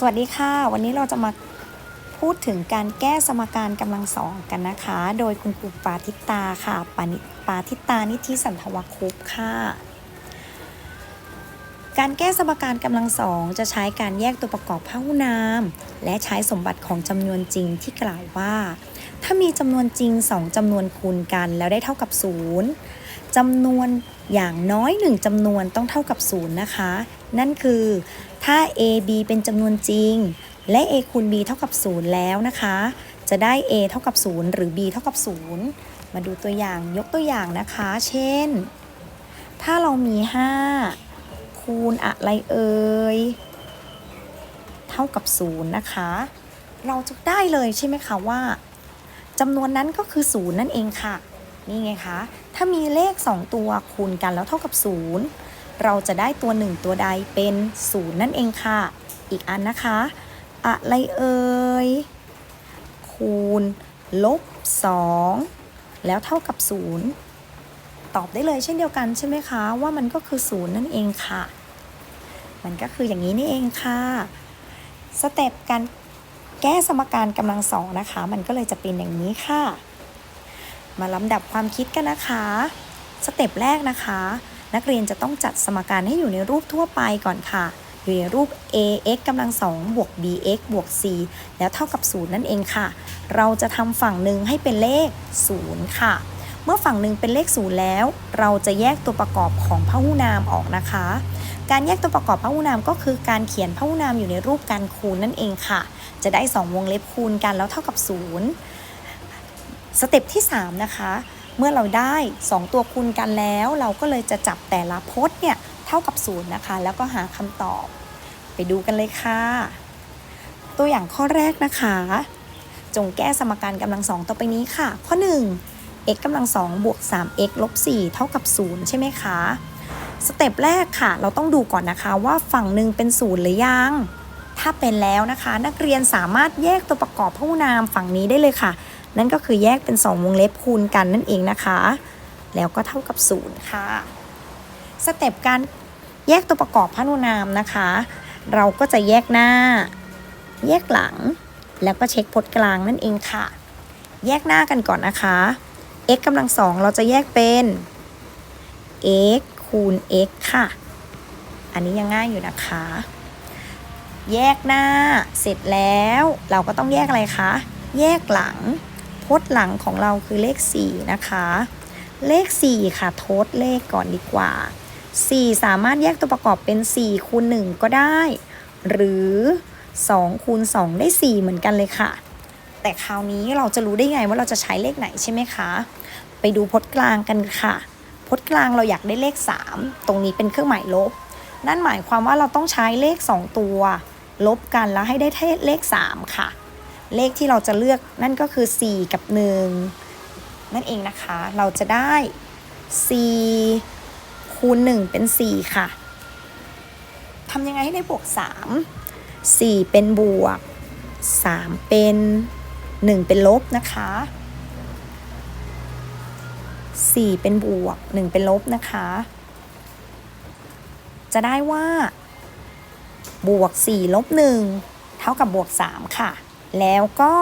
สวัสดีค่ะ วันนี้เราจะมาพูดถึงการแก้สมการกำลังสองกันนะคะ โดยคุณครูปาทิตาค่ะปานิปาทิตานิธิสันทวคุปค่ะ การแก้สมการกำลังสองจะใช้การแยกตัวประกอบพหุนาม และใช้สมบัติของจำนวนจริงที่กล่าวว่า ถ้ามีจำนวนจริง2จำนวนคูณกันแล้วได้เท่ากับ0จำนวนอย่างน้อย1จำนวนต้องเท่ากับ0นะคะ นั่นคือ ถ้า a b เป็นจำนวนจริง และ a คูณ b เท่ากับ 0 แล้วนะคะ จะได้ a เท่ากับ 0 หรือ b เท่ากับ 0 มาดูตัวอย่างยกตัวอย่างนะคะ เช่น ถ้าเรามี 5 คูณอะไรเอ่ย เท่ากับ 0 นะคะ เราจะได้เลยใช่ไหมคะว่าจำนวนนั้นก็คือ 0 นั่นเองค่ะ นี่ไงคะ ถ้ามีเลข 2 ตัวคูณกันแล้วเท่ากับ 0 เราจะได้ตัว1ตัวใดเป็น0นั่นเองค่ะ อีกอันนะคะ อะไรเอ่ย คูณ ลบ 2 แล้วเท่ากับ 0 ตอบได้เลยเช่นเดียวกันใช่ไหมคะ ว่ามันก็คือ0นั่นเองค่ะ มันก็คืออย่างนี้นี่เองค่ะสเต็ปการแก้สมการกำลังสองนะคะ มันก็เลยจะเป็นอย่างนี้ค่ะ มาลำดับความคิดกันนะคะ สเต็ปแรกนะคะ นักเรียนจะต้องจัดสมการให้อยู่ในรูปทั่วไปก่อนค่ะ อยู่ในรูป ax กำลังสองบวก bx บวก c แล้วเท่ากับ 0 นั่นเองค่ะ เราจะทำฝั่งหนึ่งให้เป็นเลข 0 ค่ะ เมื่อฝั่งหนึ่งเป็นเลข 0 แล้ว เราจะแยกตัวประกอบของพหุนามออกนะคะ การแยกตัวประกอบพหุนามก็คือการเขียนพหุนามอยู่ในรูปการคูณนั่นเองค่ะ จะได้ 2 วงเล็บคูณกันแล้วเท่ากับ 0สเต็ปที่ 3 นะคะ เมื่อเราได้ 2 ตัวคูณกันแล้ว เราก็เลยจะจับแต่ละพจน์เนี่ยเท่ากับ0นะคะ แล้วก็หาคำตอบ ไปดูกันเลยค่ะ ตัวอย่างข้อแรกนะคะ จงแก้สมการกำลังสองต่อไปนี้ค่ะ ข้อ 1 x กำลังสองบวก 3x ลบ4เท่ากับ 0 ใช่ไหมคะ สเต็ปแรกค่ะ เราต้องดูก่อนนะคะว่าฝั่งหนึ่งเป็นศูนย์หรือยัง ถ้าเป็นแล้วนะคะ นักเรียนสามารถแยกตัวประกอบพหุนามฝั่งนี้ได้เลยค่ะ นั่นก็คือแยกเป็น 2 วงเล็บคูณกันนั่นเองนะคะ แล้วก็เท่ากับ 0 ค่ะ สเต็ปการแยกตัวประกอบพหุนามนะคะ เราก็จะแยกหน้า แยกหลัง แล้วก็เช็คพจน์กลางนั่นเองค่ะ แยกหน้ากันก่อนนะคะ x กำลังสองเราจะแยกเป็น x คูณ x ค่ะ อันนี้ยังง่ายอยู่นะคะ แยกหน้าเสร็จแล้ว เราก็ต้องแยกอะไรคะ แยกหลัง พจน์หลังของเราคือเลข 4 นะคะ เลข 4 ค่ะ ทดเลขก่อนดีกว่า 4 สามารถแยกตัวประกอบเป็น 4 คูณ 1 ก็ได้ หรือ 2 คูณ 2 ได้ 4 เหมือนกันเลยค่ะ แต่คราวนี้เราจะรู้ได้ไงว่าเราจะใช้เลขไหนใช่ไหมคะ ไปดูพจน์กลางกันค่ะ พจน์กลางเราอยากได้เลข 3 ตรงนี้เป็นเครื่องหมายลบ นั่นหมายความว่าเราต้องใช้เลข 2 ตัว ลบกันแล้วให้ได้เลข 3 ค่ะ เลขที่เราจะเลือกนั่นก็คือ 4 กับ 1 นั่นเองนะคะ เราจะได้ 4 คูณ 1 เป็น 4 ค่ะทำยังไงให้ได้บวก 3 4 เป็นบวก 3 เป็น 1 เป็นลบนะคะ 4 เป็นบวก 1 เป็นลบนะคะ จะได้ว่า บวก 4 ลบ 1 เท่ากับบวก 3 ค่ะ แล้วก็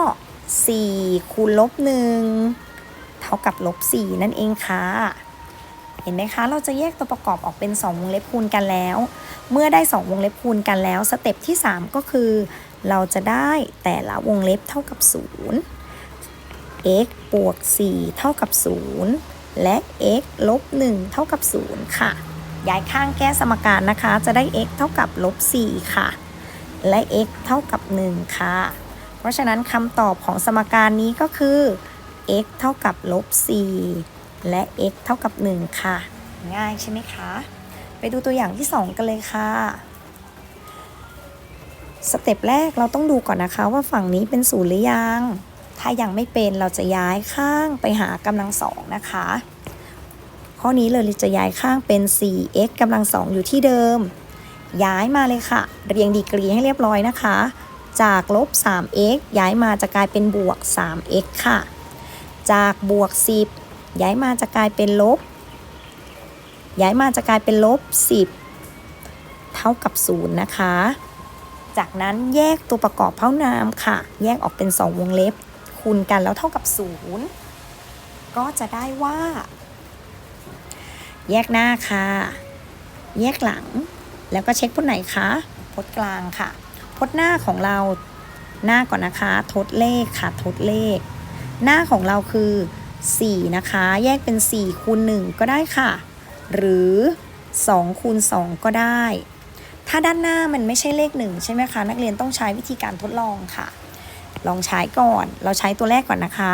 4 คูณลบ1เท่ากับลบ4นั่นเองค่ะ เห็นไหมคะ เราจะแยกตัวประกอบออกเป็น 2 วงเล็บคูณกันแล้ว เมื่อได้ 2 วงเล็บคูณกันแล้ว สเต็ปที่ 3 ก็คือ เราจะได้แต่ละวงเล็บเท่ากับ 0 x บวก 4 เท่ากับ 0 และ x ลบ 1 เท่ากับ 0 ค่ะ ย้ายข้างแก้สมการนะคะ จะได้ x เท่ากับลบ 4 ค่ะ และ x เท่ากับ 1 ค่ะ ราะฉะนั้นคำตอบของสมการนี้ก็คือ x เท่ากับลบ4และ x เท่ากับ 1 ค่ะ ง่ายใช่ไหมคะ ไปดูตัวอย่างที่ 2 กันเลยค่ะ สเต็ปแรกเราต้องดูก่อนนะคะว่าฝั่งนี้เป็นศูนย์หรือยัง ถ้ายังไม่เป็นเราจะย้ายข้างไปหากำลังสองนะคะ ข้อนี้เลยจะย้ายข้างเป็น 4x กำลังสองอยู่ที่เดิม ย้ายมาเลยค่ะ เรียงดีกรีให้เรียบร้อยนะคะ จากลบ 3x ย้ายมาจะกลายเป็นบวก 3x ค่ะ จากบวก 10 ย้ายมาจะกลายเป็นลบ ย้ายมาจะกลายเป็นลบ 10 เท่ากับ 0 นะคะ จากนั้นแยกตัวประกอบเพ้านามค่ะ แยกออกเป็น 2 วงเล็บ คูณกันแล้วเท่ากับ 0 ก็จะได้ว่า แยกหน้าค่ะ แยกหลัง แล้วก็เช็คพจน์ไหนคะพจน์กลางค่ะ พจน์หน้าของเราหน้าก่อนนะคะ ทดเลขค่ะ ทดเลข หน้าของเราคือ 4 นะคะ แยกเป็น 4คูณ1ก็ได้ค่ะ หรือ2คูณ2ก็ได้ ถ้าด้านหน้ามันไม่ใช่เลข 1 ใช่ไหมคะ นักเรียนต้องใช้วิธีการทดลองค่ะ ลองใช้ก่อน เราใช้ตัวแรกก่อนนะคะ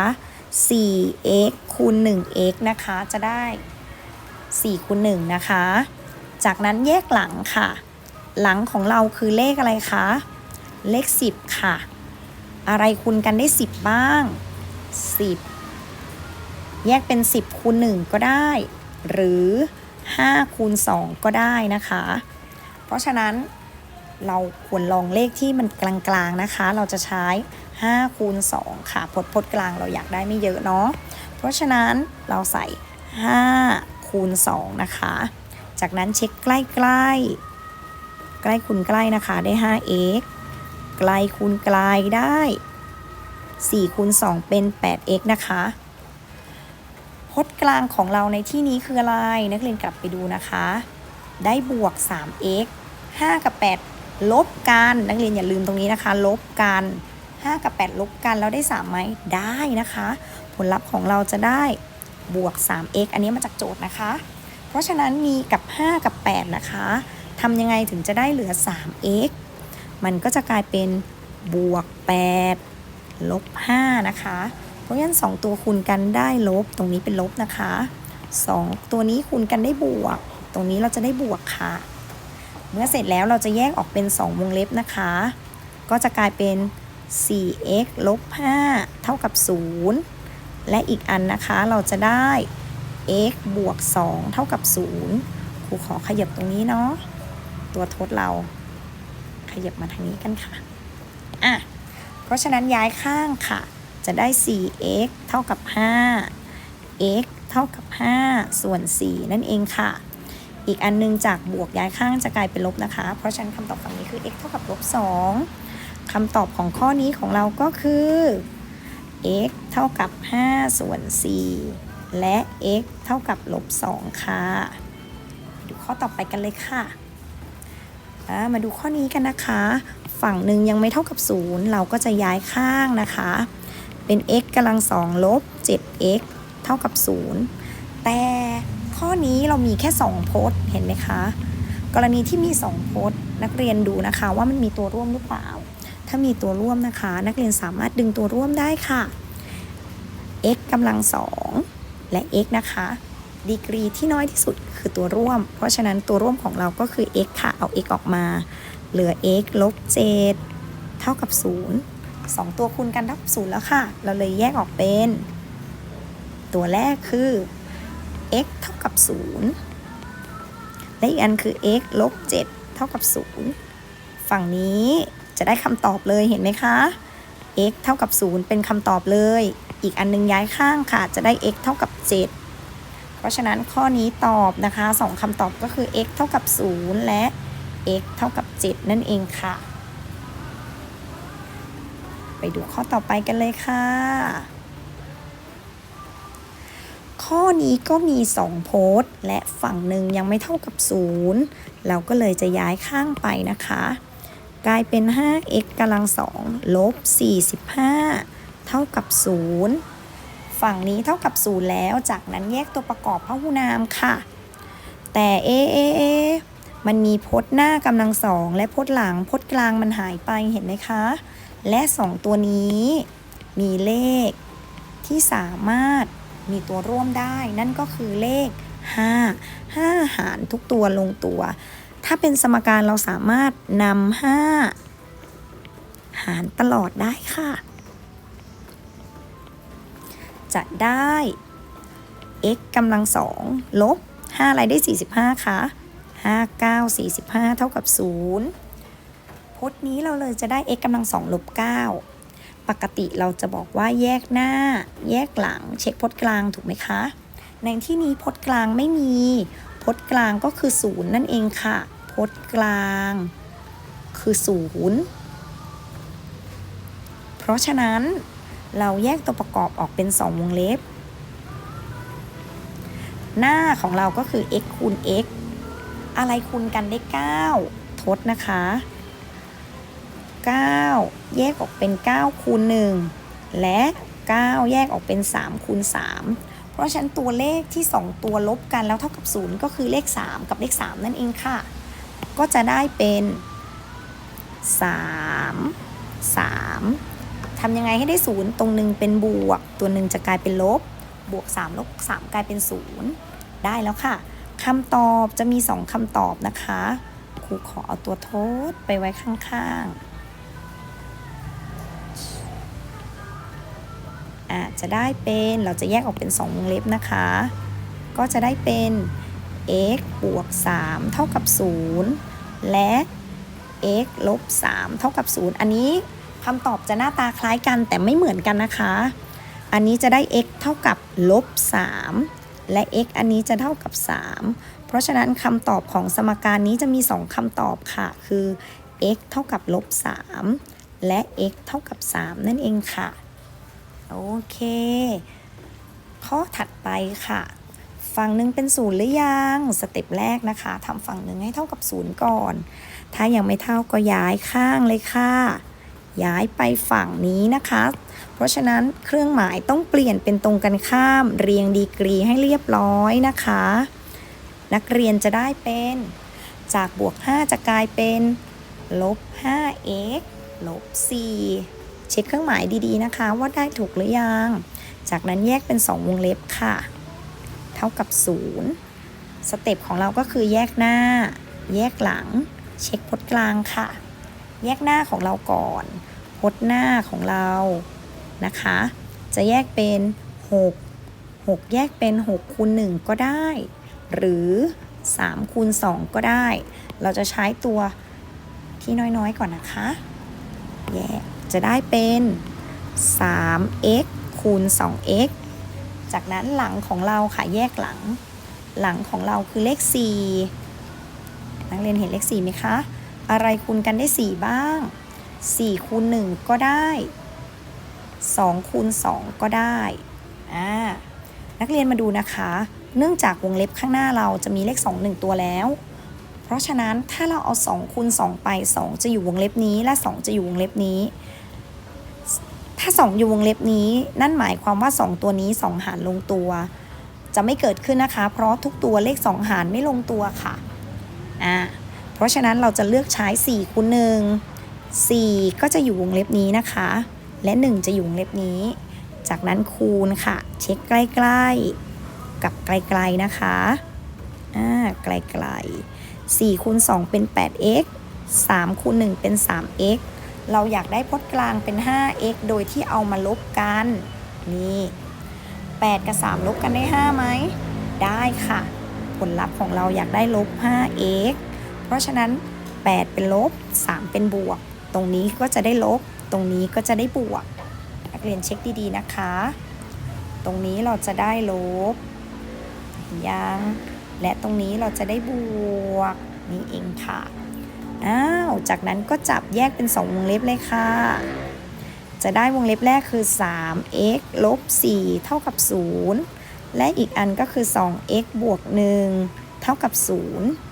4x คูณ 1x นะคะ จะได้ 4คูณ1นะคะ จากนั้นแยกหลังค่ะ หลังของเราคือเลขอะไรคะ เลข 10 ค่ะ อะไรคูณกันได้ 10 บ้าง 10 แยกเป็น 10คูณ1ก็ได้ หรือ5คูณ2ก็ได้นะคะ เพราะฉะนั้นเราควรลองเลขที่มันกลางๆนะคะ เราจะใช้5คูณ2ค่ะพดพดกลางเราอยากได้ไม่เยอะเนาะ เพราะฉะนั้นเราใส่5คูณ2นะคะ จากนั้นเช็คใกล้ๆ ใกล้คูณใกล้นะคะได้ 5x ไกลคูณไกลได้4คูณ2เป็น 8x นะคะพจน์กลางของเราในที่นี้คืออะไร นักเรียนกลับไปดูนะคะ ได้บวก 3x 5 กับ 8 ลบกัน นักเรียนอย่าลืมตรงนี้นะคะ ลบกัน 5 กับ 8 ลบกัน แล้วได้ 3 ไหม ได้นะคะ ผลลัพธ์ของเราจะได้บวก 3x อันนี้มาจากโจทย์นะคะ เพราะฉะนั้นมีกับ 5 กับ 8 นะคะทำยังไงถึงจะได้เหลือ 3x มันก็จะกลายเป็นบวก 8 ลบ 5 นะคะ เพราะฉะนั้น 2 ตัวคูณกันได้ลบ ตรงนี้เป็นลบนะคะ 2 ตัวนี้คูณกันได้บวก ตรงนี้เราจะได้บวกค่ะ เมื่อเสร็จแล้วเราจะแยกออกเป็น 2 วงเล็บนะคะ ก็จะกลายเป็น 4x ลบ 5 เท่ากับ 0 และอีกอันนะคะเราจะได้ x บวก 2 เท่ากับ 0 ครูขอขยับตรงนี้เนาะ ตัวทดเรา ขยับมาทางนี้กันค่ะอะเพราะฉะนั้นย้ายข้างค่ะ จะได้ 4x เท่ากับ 5 x เท่ากับ 5 ส่วน 4 นั่นเองค่ะ อีกอันนึงจากบวกย้ายข้างจะกลายเป็นลบนะคะ เพราะฉะนั้นคำตอบฝั่งนี้คือ x เท่ากับลบ2คำตอบของข้อนี้ของเราก็คือ x เท่ากับ 5 ส่วน 4 และ x เท่ากับลบ 2 ค่ะ ดูข้อต่อไปกันเลยค่ะ มาดูข้อนี้กันนะคะ ฝั่งหนึ่งยังไม่เท่ากับ 0 เราก็จะย้ายข้างนะคะ เป็น x กำลังสองลบ 7x เท่ากับ 0 แต่ข้อนี้เรามีแค่2พจน์เห็นไหมคะ กรณีที่มี2พจน์นักเรียนดูนะคะว่ามันมีตัวร่วมหรือเปล่า ถ้ามีตัวร่วมนะคะ นักเรียนสามารถดึงตัวร่วมได้ค่ะ x กำลังสองและ x นะคะ ดีกรีที่น้อยที่สุดคือตัวร่วม เพราะฉะนั้นตัวร่วมของเราก็คือ x ค่ะ เอา x ออกมา เหลือ x ลบ7เท่ากับ 0 2 ตัวคูณกันเท่ากับ0แล้วค่ะ เราเลยแยกออกเป็น ตัวแรกคือ x เท่ากับ 0 และอีกอันคือ x ลบ7เท่ากับ 0 ฝั่งนี้จะได้คำตอบเลยเห็นไหมคะ x เท่ากับ 0 เป็นคำตอบเลย อีกอันนึงย้ายข้างค่ะ จะได้ x เท่ากับ 7 เพราะฉะนั้นข้อนี้ตอบนะคะสองคำตอบก็คือ x เท่ากับ 0 และ x เท่ากับ 7 นั่นเองค่ะ ไปดูข้อต่อไปกันเลยค่ะ ข้อนี้ก็มี 2 โพสต์และฝั่งหนึ่งยังไม่เท่ากับ 0 เราก็เลยจะย้ายข้างไปนะคะ กลายเป็น 5x กำลัง2ลบ45 เท่ากับ 0 ฝั่งนี้เท่ากับ0แล้ว จากนั้นแยกตัวประกอบพหูนามค่ะ แต่เอเอเอมันมีพจน์หน้ากำลังสองและพจน์หลังพจน์กลางมันหายไปเห็นไหมคะ และ 2 ตัวนี้มีเลขที่สามารถมีตัวร่วมได้ นั่นก็คือเลข 5 5 หารทุกตัวลงตัว ถ้าเป็นสมการเราสามารถนำ5หารตลอดได้ค่ะ จะได้ x กำลังสองลบ5อะไรได้ 45คะ5 9 45 เท่ากับ 0พจน์นี้เราเลยจะได้ x กำลังสองลบ9ปกติเราจะบอกว่าแยกหน้า แยกหลัง เช็คพจน์กลางถูกไหมคะ ในที่นี้พจน์กลางไม่มี พจน์กลางก็คือ 0 นั่นเองค่ะ พจน์กลาง คือ0ราะฉะนั้น เราแยกตัวประกอบออกเป็น 2 วงเล็บ หน้าของเราก็คือ x คูณ x อะไรคูณกันได้ 9 ทดนะคะ 9 แยกออกเป็น 9 คูณ 1 และ 9 แยกออกเป็น 3 คูณ 3 เพราะฉะนั้นตัวเลขที่ 2 ตัวลบกันแล้วเท่ากับ 0 ก็คือเลข 3 กับเลข 3 นั่นเองค่ะ ก็จะได้เป็น 3 3 ทำยังไงให้ได้0ตรงหนึ่งเป็นบวก ตัวหนึ่งจะกลายเป็นลบบวก3ลบ3กลายเป็น0ได้แล้วค่ะคำตอบจะมี 2คำตอบนะคะ ครูขอเอาตัวโทดไปไว้ข้างๆอาจจะได้เป็นเราจะแยกออกเป็น 2 วงเล็บนะคะ ก็จะได้เป็น x บวก 3 เท่ากับ 0 และ x ลบ 3 เท่ากับ 0 อันนี้ คำตอบจะหน้าตาคล้ายกันแต่ไม่เหมือนกันนะคะ อันนี้จะได้ x เท่ากับลบ3และ x อันนี้จะเท่ากับ 3 เพราะฉะนั้นคำตอบของสมการนี้จะมี2คำตอบค่ะ คือ x เท่ากับลบ3และ x เท่ากับ 3 นั่นเองค่ะ โอเค ข้อถัดไปค่ะฝั่งหนึ่งเป็นศูนย์หรือยัง สเต็ปแรกนะคะทำฝั่งหนึ่งให้เท่ากับศูนย์ก่อน ถ้ายังไม่เท่าก็ย้ายข้างเลยค่ะ ย้ายไปฝั่งนี้นะคะ เพราะฉะนั้นเครื่องหมายต้องเปลี่ยนเป็นตรงกันข้าม เรียงดีกรีให้เรียบร้อยนะคะ นักเรียนจะได้เป็น จากบวก 5 จะกลายเป็นลบ 5x ลบ 4 เช็คเครื่องหมายดีๆนะคะ ว่าได้ถูกหรือยัง จากนั้นแยกเป็น 2 วงเล็บค่ะ เท่ากับ 0 สเต็ปของเราก็คือแยกหน้า แยกหลัง เช็คพจน์กลางค่ะ แยกหน้าของเราก่อนพจน์หน้าของเรานะคะ จะแยกเป็น 6 6 แยกเป็น6คูณ1ก็ได้ หรือ3คูณ2ก็ได้ เราจะใช้ตัวที่น้อยๆก่อนนะคะ แยกจะได้เป็น 3x คูณ 2x จากนั้นหลังของเราค่ะแยกหลัง หลังของเราคือเลข 4 นักเรียนเห็นเลข 4 ไหมคะ อะไรคูณกันได้ 4 บ้าง 4 คูณ 1 ก็ได้ 2 คูณ 2 ก็ได้อ่านักเรียนมาดูนะคะ เนื่องจากวงเล็บข้างหน้าเราจะมีเลข 2 1 ตัวแล้ว เพราะฉะนั้นถ้าเราเอา2คูณ2ไป 2 จะอยู่วงเล็บนี้และ 2 จะอยู่วงเล็บนี้ ถ้า 2 อยู่วงเล็บนี้ นั่นหมายความว่า 2 ตัวนี้ 2 หารลงตัว จะไม่เกิดขึ้นนะคะ เพราะทุกตัวเลข 2 หารไม่ลงตัวค่ะอ่า ราะฉะนั้นเราจะเลือกใช้4คูณ1 4 ก็จะอยู่วงเล็บนี้นะคะ และ 1 จะอยู่วงเล็บนี้ จากนั้นคูณค่ะ เช็คใกล้ๆ กับไกลๆนะคะอ่าไกลๆ4คูณ2เป็น 8x 3คูณ1เป็น 3x เราอยากได้พจน์กลางเป็น 5x โดยที่เอามาลบกัน นี่ 8 กับ 3 ลบกันได้5ไหม ได้ค่ะ ผลลัพธ์ของเราอยากได้ลบ 5x ราะฉะนั้น 8 เป็นลบ 3 เป็นบวก ตรงนี้ก็จะได้ลบ ตรงนี้ก็จะได้บวก นักเรียนเช็คดีๆนะคะ ตรงนี้เราจะได้ลบยัง และตรงนี้เราจะได้บวก นี่เองค่ะ อ้าว จากนั้นก็จับแยกเป็น 2 วงเล็บเลยค่ะ จะได้วงเล็บแรกคือ 3x ลบ 4 เท่ากับ 0 และอีกอันก็คือ 2x บวก 1 เท่ากับ 0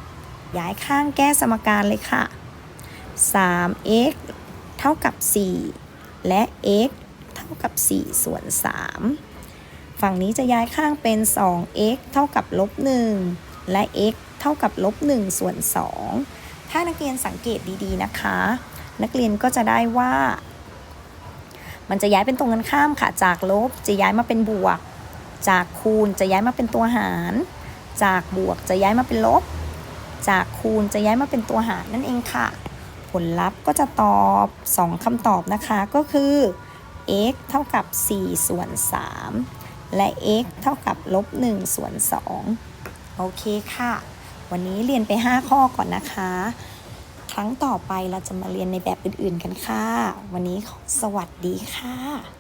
ย้ายข้างแก้สมการเลยค่ะ 3x เท่ากับ 4 และ x เท่ากับ 4 ส่วน 3 ฝั่งนี้จะย้ายข้างเป็น 2x เท่ากับลบ 1 และ x เท่ากับลบ 1 ส่วน 2 ถ้านักเรียนสังเกตดีๆนะคะ นักเรียนก็จะได้ว่า มันจะย้ายเป็นตรงกันข้ามค่ะ จากลบจะย้ายมาเป็นบวก จากคูณจะย้ายมาเป็นตัวหาร จากบวกจะย้ายมาเป็นลบ จากคูณจะย้ายมาเป็นตัวหารนั่นเองค่ะ ผลลัพธ์ก็จะตอบ 2คำตอบนะคะก็คือ x เท่ากับ 4 ส่วน 3 และ x เท่ากับลบ1ส่วน 2 โอเคค่ะ วันนี้เรียนไป 5 ข้อก่อนนะคะ ครั้งต่อไปเราจะมาเรียนในแบบอื่นๆกันค่ะ วันนี้สวัสดีค่ะ